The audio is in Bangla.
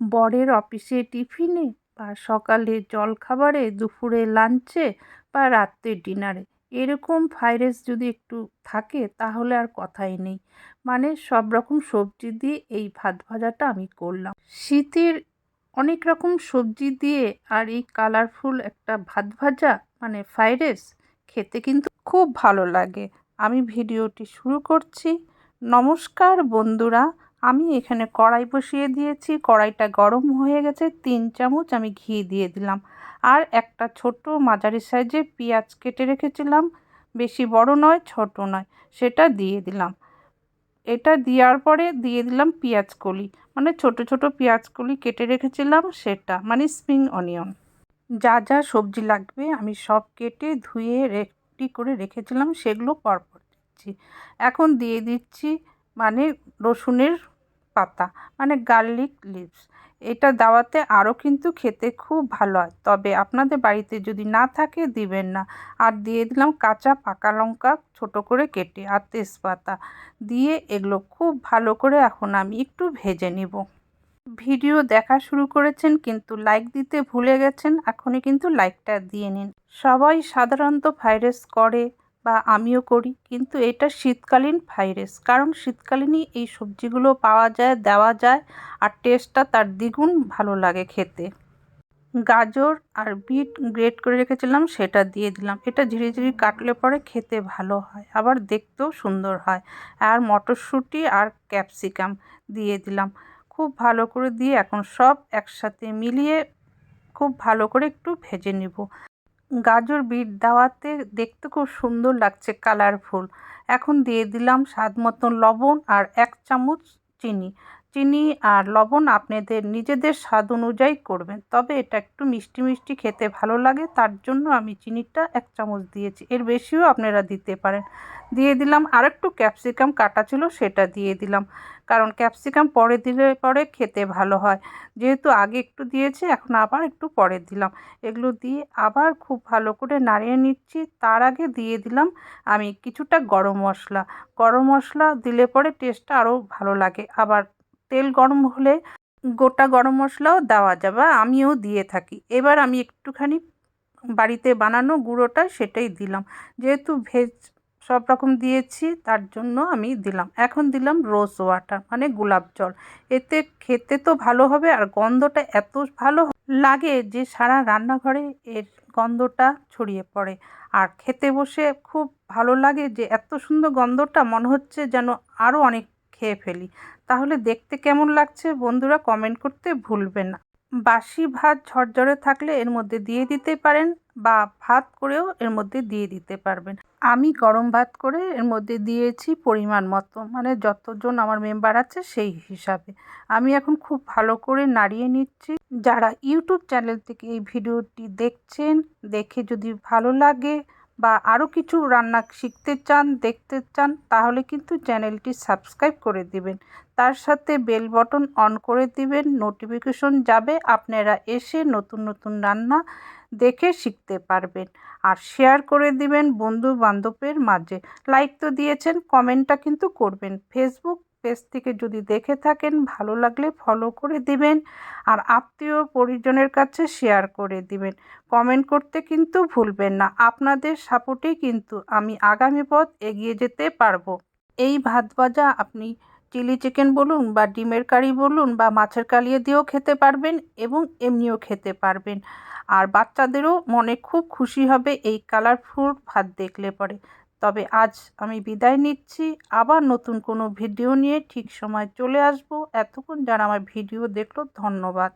বরের অফিসে টিফিনে বা সকালে জলখাবারে, দুপুরে লাঞ্চে বা রাত্রের ডিনারে। এরকম রাইস যদি একটু থাকে, তাহলে আর কথাই নেই। মানে সব রকম সবজি দিয়ে এই ভাত ভাজাটা আমি করলাম। শীতের অনেক রকম সবজি দিয়ে আর এই কালারফুল একটা ভাত ভাজা মানে ফ্রাইড রাইস খেতে কিন্তু খুব ভালো লাগে। আমি ভিডিওটি শুরু করছি। নমস্কার বন্ধুরা আমি এখানে কড়াই বসিয়ে দিয়েছি, কড়াইটা গরম হয়ে গেছে, তিন চামচ আমি ঘি দিয়ে দিলাম। আর একটা ছোট মাঝারি সাইজে পেঁয়াজ কেটে রেখেছিলাম, বেশি বড় নয়, ছোট নয়, সেটা দিয়ে দিলাম। এটা দেওয়ার পরে দিয়ে দিলাম পেঁয়াজ কলি মানে ছোট ছোট পেঁয়াজ কলি কেটে রেখেছিলাম, সেটা মানে স্প্রিং অনিয়ন। যা যা সবজি লাগবে আমি সব কেটে ধুয়ে রেডি করে রেখেছিলাম, সেগুলো পরপর দিচ্ছি। এখন দিয়ে দিচ্ছি মানে রসুনের পাতা মানে গার্লিক লিভস এটা দাওয়াতে আরও কিন্তু খেতে খুব ভালো হয়। তবে আপনাদের বাড়িতে যদি না থাকে, দিবেন না। আর দিয়ে দিলাম কাঁচা পাকা লঙ্কা ছোট করে কেটে আর তেজপাতা দিয়ে এগুলো খুব ভালো করে এখন আমি একটু ভেজে নিব। ভিডিও দেখা শুরু করেছেন কিন্তু লাইক দিতে ভুলে গেছেন, এখনই কিন্তু লাইকটা দিয়ে নিন। সবাই সাধারণত ভাইরাস করে বা আমিও করি, কিন্তু এটা শীতকালীন ফ্রাইড কারণ শীতকালীনই এই সবজিগুলো পাওয়া যায়, দেওয়া যায়, আর টেস্টটা তার দ্বিগুণ ভালো লাগে খেতে। গাজর আর বিট গ্রেট করে রেখেছিলাম, সেটা দিয়ে দিলাম। এটা ঝিরি ঝিরি কাটলে পরে খেতে ভালো হয়, আবার দেখতেও সুন্দর হয়। আর মটরশুঁটি আর ক্যাপসিকাম দিয়ে দিলাম। খুব ভালো করে দিয়ে এখন সব একসাথে মিলিয়ে খুব ভালো করে একটু ভেজে নিব। গাজর বিট দেওয়াতে দেখতে খুব সুন্দর লাগছে কালারফুল। এখন দিয়ে দিলাম স্বাদ মতন লবণ আর এক চামচ চিনি। চিনি আর লবণ আপনাদের নিজেদের স্বাদ অনুযায়ী করবেন, তবে এটা একটু মিষ্টি মিষ্টি খেতে ভালো লাগে, তার জন্য আমি চিনিটা এক চামচ দিয়েছি। এর বেশিও আপনারা দিতে পারেন। দিয়ে দিলাম আর একটু ক্যাপসিকাম কাটা ছিল, সেটা দিয়ে দিলাম। কারণ ক্যাপসিকাম পরে দিলে পরে খেতে ভালো হয়। যেহেতু আগে একটু দিয়েছি, এখন আবার একটু পরে দিলাম। এগুলো দিয়ে আবার খুব ভালো করে নাড়িয়ে নিচ্ছি। তার আগে দিয়ে দিলাম আমি কিছুটা গরম মশলা। গরম মশলা দিলে পরে টেস্টটা আরও ভালো লাগে। আবার তেল গরম হলে গোটা গরম মশলাও দেওয়া যাবে, আমিও দিয়ে থাকি। এবার আমি একটুখানি বাড়িতে বানানো গুঁড়োটা সেটাই দিলাম। যেহেতু ভেজ সব রকম দিয়েছি, তার জন্য আমি দিলাম। এখন দিলাম রোজ ওয়াটার মানে গোলাপ জল। এতে খেতে তো ভালো হবে আর গন্ধটা এত ভালো লাগে যে সারা রান্নাঘরে এর গন্ধটা ছড়িয়ে পড়ে। আর খেতে বসে খুব ভালো লাগে যে এত সুন্দর গন্ধটা মনে হচ্ছে যেন আরও অনেক খেয়ে ফেলি। তাহলে দেখতে কেমন লাগছে বন্ধুরা কমেন্ট করতে ভুলবেন না। বাসি ভাত ঝরঝরে থাকলে এর মধ্যে দিয়ে দিতে পারেন। বা ভাত করেও এর মধ্যে দিয়ে দিতে পারবেন। আমি গরম ভাত করে এর মধ্যে দিয়েছি পরিমাণ মতো মানে যতজন আমার মেম্বার আছে সেই হিসাবে। আমি এখন খুব ভালো করে নাড়িয়ে নিচ্ছি। যারা ইউটিউব চ্যানেল থেকে এই ভিডিওটি দেখছেন, দেখে যদি ভালো লাগে বা আরও কিছু রান্না শিখতে চান, দেখতে চান, তাহলে কিন্তু চ্যানেলটি সাবস্ক্রাইব করে দিবেন। তার সাথে বেল বটন অন করে দিবেন, নোটিফিকেশন যাবে, আপনারা এসে নতুন নতুন রান্না দেখে শিখতে পারবেন। আর শেয়ার করে দিবেন বন্ধু বান্ধবের মাঝে। লাইক তো দিয়েছেন কমেন্টটা কিন্তু করবেন। ফেসবুক পেজ থেকে যদি দেখে থাকেন, ভালো লাগলে ফলো করে দিবেন। আর আত্মীয় পরিজনের কাছে শেয়ার করে দিবেন। কমেন্ট করতে কিন্তু ভুলবেন না। আপনাদের সাপোর্টেই কিন্তু আমি আগামী পথ এগিয়ে যেতে পারব। এই ভাত ভাজা আপনি চিলি চিকেন বলুন বা ডিমের কারি বলুন বা মাছের কালিয়ে দিয়েও খেতে পারবেন এবং এমনিও খেতে পারবেন। আর বাচ্চাদেরও মনে খুব খুশি হবে এই কালারফুল ভাত দেখলে পরে। তবে আজ আমি বিদায় নিচ্ছি। আবার নতুন কোনো ভিডিও নিয়ে ঠিক সময় চলে আসব। এতক্ষণ যারা আমার ভিডিও দেখল, ধন্যবাদ।